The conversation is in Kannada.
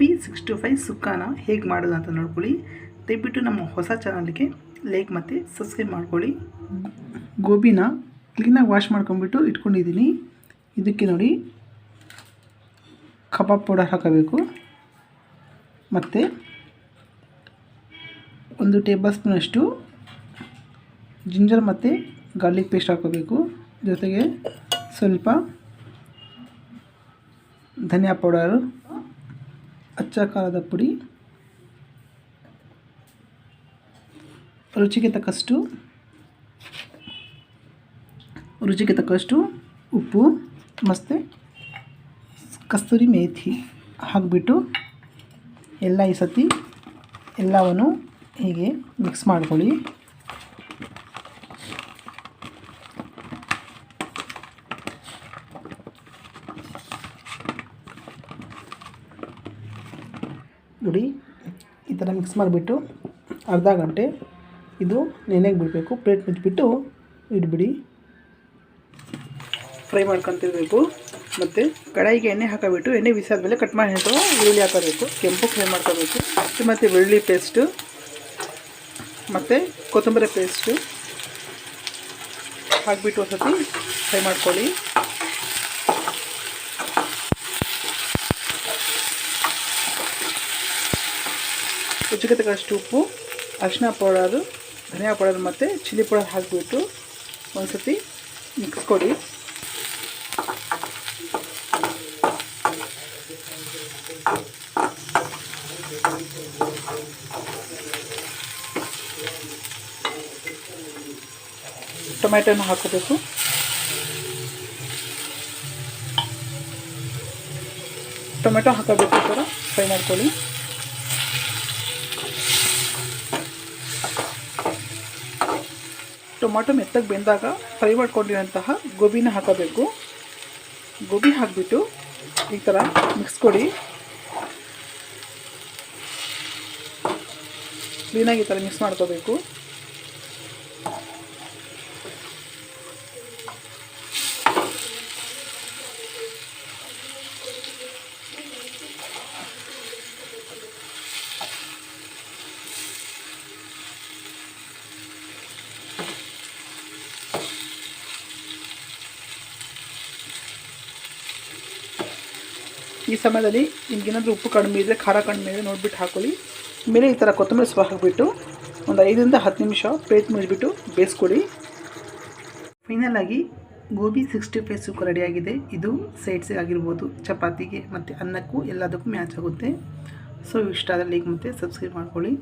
ಗೋಬಿ ಸಿಕ್ಸ್ಟಿ ಫೈವ್ ಸುಕ್ಕಾನ ಹೇಗೆ ಮಾಡೋದು ಅಂತ ನೋಡ್ಕೊಳ್ಳಿ. ದಯವಿಟ್ಟು ನಮ್ಮ ಹೊಸ ಚಾನಲ್ಗೆ ಲೈಕ್ ಮತ್ತು ಸಬ್ಸ್ಕ್ರೈಬ್ ಮಾಡ್ಕೊಳ್ಳಿ. ಗೋಬಿನ ಕ್ಲೀನಾಗಿ ವಾಶ್ ಮಾಡ್ಕೊಂಬಿಟ್ಟು ಇಟ್ಕೊಂಡಿದ್ದೀನಿ. ಇದಕ್ಕೆ ನೋಡಿ ಕಬಾಬ್ ಪೌಡರ್ ಹಾಕಬೇಕು. ಮತ್ತು ಒಂದು ಟೇಬಲ್ ಸ್ಪೂನಷ್ಟು ಜಿಂಜರ್ ಮತ್ತು ಗಾರ್ಲಿಕ್ ಪೇಸ್ಟ್ ಹಾಕೋಬೇಕು ಜೊತೆಗೆ ಸ್ವಲ್ಪ ಧನಿಯಾ ಪೌಡರು ಅಚ್ಚ ಖಾರದ ಪುಡಿ. ರುಚಿಗೆ ತಕ್ಕಷ್ಟು ರುಚಿಗೆ ತಕ್ಕಷ್ಟು ಉಪ್ಪು ಮತ್ತು ಕಸ್ತೂರಿ ಮೇಥಿ ಹಾಕಿಬಿಟ್ಟು ಎಲ್ಲ ಈ ಸತಿ ಎಲ್ಲವನ್ನು ಹೀಗೆ ಮಿಕ್ಸ್ ಮಾಡ್ಕೊಳ್ಳಿ. ನೋಡಿ, ಈ ಥರ ಮಿಕ್ಸ್ ಮಾಡಿಬಿಟ್ಟು ಅರ್ಧ ಗಂಟೆ ಇದು ನೆನೆಗೆ ಬಿಡಬೇಕು ಪ್ಲೇಟ್ ಮುಚ್ಚಿಬಿಟ್ಟು ಇಟ್ಬಿಡಿ ಫ್ರೈ ಮಾಡ್ಕೊತಿರ್ಬೇಕು, ಮತ್ತು ಕಡಾಯಿಗೆ ಎಣ್ಣೆ ಹಾಕಬಿಟ್ಟು, ಎಣ್ಣೆ ಬಿಸಾದ್ಮೇಲೆ ಕಟ್ ಮಾಡಿ ಹಾಕೋ ಈರುಳ್ಳಿ ಹಾಕೋಬೇಕು, ಕೆಂಪು ಫ್ರೈ ಮಾಡ್ಕೋಬೇಕು, ಮತ್ತು ಬೆಳ್ಳುಳ್ಳಿ ಪೇಸ್ಟು ಮತ್ತು ಕೊತ್ತಂಬರಿ ಪೇಸ್ಟು ಹಾಕಿಬಿಟ್ಟು ಒಂದ್ಸತಿ ಫ್ರೈ ಮಾಡ್ಕೊಳ್ಳಿ. ರುಚಿಗೆ ತಕ್ಕಷ್ಟು ಉಪ್ಪು, ಅರಿಶಿನ ಪೌಡರು ಧನಿಯಾ ಪೌಡರ್ ಮತ್ತು ಚಿಲ್ಲಿ ಪೌಡರ್ ಹಾಕಿಬಿಟ್ಟು ಒಂದು ಸತಿ ಮಿಕ್ಸ್ ಕೊಡಿ ಟೊಮೆಟೊನ ಹಾಕೋಬೇಕು. ಟೊಮೆಟೊ ಹಾಕೋಬೇಕು ಈ ಥರ, ಫ್ರೈ ಮಾಡ್ಕೊಳ್ಳಿ. ಟೊಮಾಟೊ ಮೆತ್ತಗೆ ಬೆಂದಾಗ ಫ್ರೈ ಮಾಡ್ಕೊಂಡಿರೋಂತಹ ಗೋಬಿನ ಹಾಕೋಬೇಕು. ಗೋಬಿ ಹಾಕಿಬಿಟ್ಟು ಈ ಥರ ಮಿಕ್ಸ್ ಕೊಡಿ. ಕ್ಲೀನಾಗಿ ಈ ಥರ ಮಿಕ್ಸ್ ಮಾಡ್ಕೋಬೇಕು. ಈ ಸಮಯದಲ್ಲಿ ನಿಮ್ಗೇನಾದರೂ ಉಪ್ಪು ಕಡಿಮೆ ಇದ್ದರೆ ಖಾರ ಕಡಿಮೆ ಇದ್ದರೆ ನೋಡಿಬಿಟ್ಟು ಹಾಕೊಳ್ಳಿ. ಮೇಲೆ ಈ ಥರ ಕೊತ್ತಂಬರಿ ಸೊಪ್ಪು ಹಾಕಿಬಿಟ್ಟು ಒಂದು ಐದರಿಂದ ಹತ್ತು ನಿಮಿಷ ಪ್ಲೇಟ್ ಮುಚ್ಚಿಬಿಟ್ಟು ಬೇಯಿಸ್ಕೊಳ್ಳಿ ಫೈನಲಾಗಿ ಗೋಬಿ ಸಿಕ್ಸ್ಟಿ ಫೈವ್ ಸುಕ್ಕ ರೆಡಿಯಾಗಿದೆ ಇದು ಸೈಡ್ಸಿಗೆ ಆಗಿರ್ಬೋದು, ಚಪಾತಿಗೆ ಮತ್ತು ಅನ್ನಕ್ಕೂ ಎಲ್ಲದಕ್ಕೂ ಮ್ಯಾಚ್ ಆಗುತ್ತೆ. ಸೊ ಇಷ್ಟ ಆದರೆ ಲೈಕ್ ಮತ್ತು ಸಬ್ಸ್ಕ್ರೈಬ್ ಮಾಡ್ಕೊಳ್ಳಿ.